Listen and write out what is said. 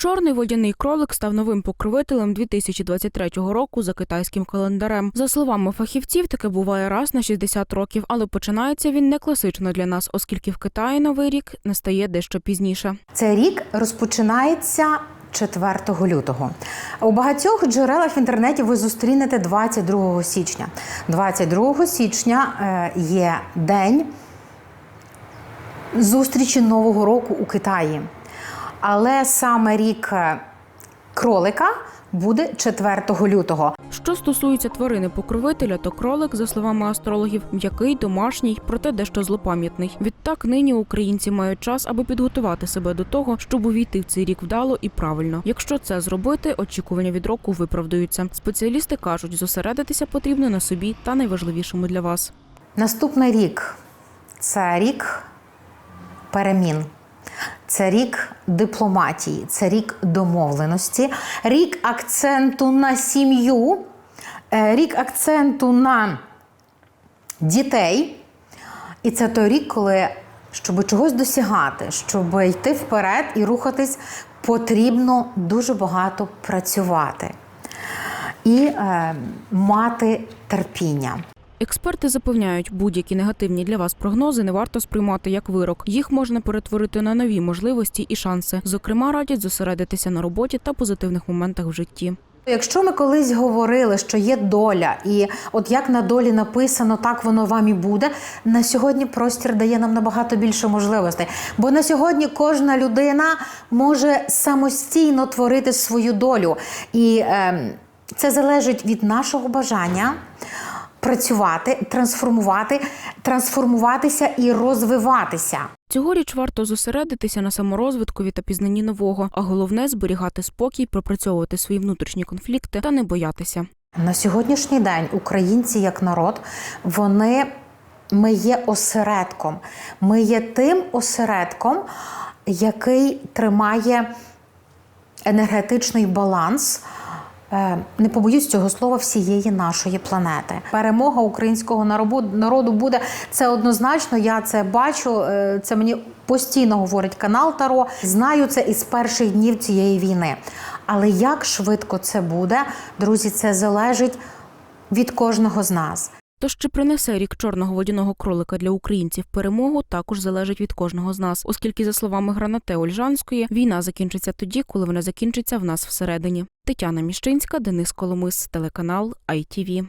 Чорний водяний кролик став новим покровителем 2023 року за китайським календарем. За словами фахівців, таке буває раз на 60 років, але починається він не класично для нас, оскільки в Китаї новий рік настає дещо пізніше. Цей рік розпочинається 4 лютого. У багатьох джерелах в інтернеті ви зустрінете 22 січня. 22 січня е, є день зустрічі Нового року у Китаї. Але саме рік е, кролика буде 4 лютого. Що стосується тварини покровителя, то кролик, за словами астрологів, м'який, домашній, проте дещо злопам'ятний. Відтак нині українці мають час, аби підготувати себе до того, щоб увійти в цей рік вдало і правильно. Якщо це зробити, очікування від року виправдаються. Спеціалісти кажуть, зосередитися потрібно на собі та найважливішому для вас. Наступний рік це рік перемін. Це рік дипломатії, це рік домовленості, рік акценту на сім'ю, е, рік акценту на дітей. І це той рік, коли, щоб чогось досягати, щоб йти вперед і рухатись, потрібно дуже багато працювати і е, мати терпіння. Експерти запевняють, будь-які негативні для вас прогнози не варто сприймати як вирок. Їх можна перетворити на нові можливості і шанси. Зокрема, радять зосередитися на роботі та позитивних моментах в житті. Якщо ми колись говорили, що є доля, і от як на долі написано, так воно вам і буде. На сьогодні простір дає нам набагато більше можливостей. Бо на сьогодні кожна людина може самостійно творити свою долю. І е, це залежить від нашого бажання працювати, трансформувати, трансформуватися і розвиватися. Цьогоріч варто зосередитися на саморозвиткові та пізнанні нового, а головне зберігати спокій, пропрацьовувати свої внутрішні конфлікти та не боятися. На сьогоднішній день українці як народ, вони ми є осередком. Ми є тим осередком, який тримає енергетичний баланс. Е, Не побоюсь цього слова всієї нашої планети. Перемога українського народу буде це однозначно. Я це бачу. е, Це мені постійно говорить канал Таро. Знаю це із перших днів цієї війни. Але як швидко це буде, друзі, це залежить від кожного з нас. Тож чи принесе рік чорного водяного кролика для українців перемогу, також залежить від кожного з нас, оскільки, за словами Гранате Ольжанської, війна закінчиться тоді, коли вона закінчиться в нас всередині. Тетяна Міщинська, Денис Коломис, телеканал ITV.